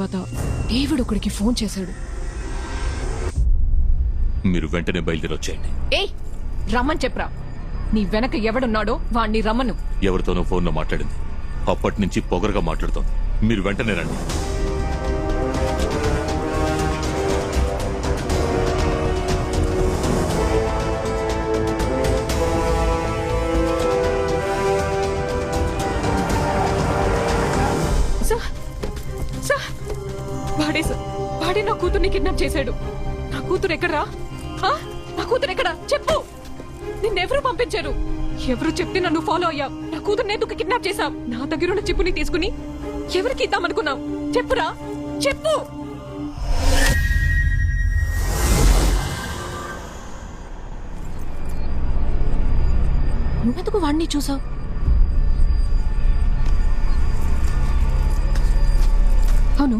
తర్వాత డేవిడ్ ఒకడికి ఫోన్ చేశాడు. మీరు వెంటనే బయలుదేరి వచ్చేయండి ఏయ్ రమ్మని చెప్పరా. నీ వెనక ఎవడున్నాడో వాణ్ణి రమ్మను. ఎవరితోనో ఫోన్లో మాట్లాడింది. అప్పటి నుంచి పొగరగా మాట్లాడుతోంది. మీరు వెంటనే రండి. సార్ సార్ వాడే సార్ వాడే నా కూతుర్ని కిడ్నాప్ చేశాడు. నా కూతురు ఎక్కడా నా కూతురు ఎక్కడా? చెప్పు! నిన్నెవరు పంపించారు. ఎవరు చెప్తే నన్ను ఫాలో అయ్యా నా కూతురు ఎందుకు కిడ్నాప్ చేశావు? నా దగ్గర ఉన్న చెప్పుని తీసుకుని ఎవరికి ఇద్దామనుకున్నావు? చెప్పురా! చెప్పు! నువ్వెందుకు వాడిని చూసావు?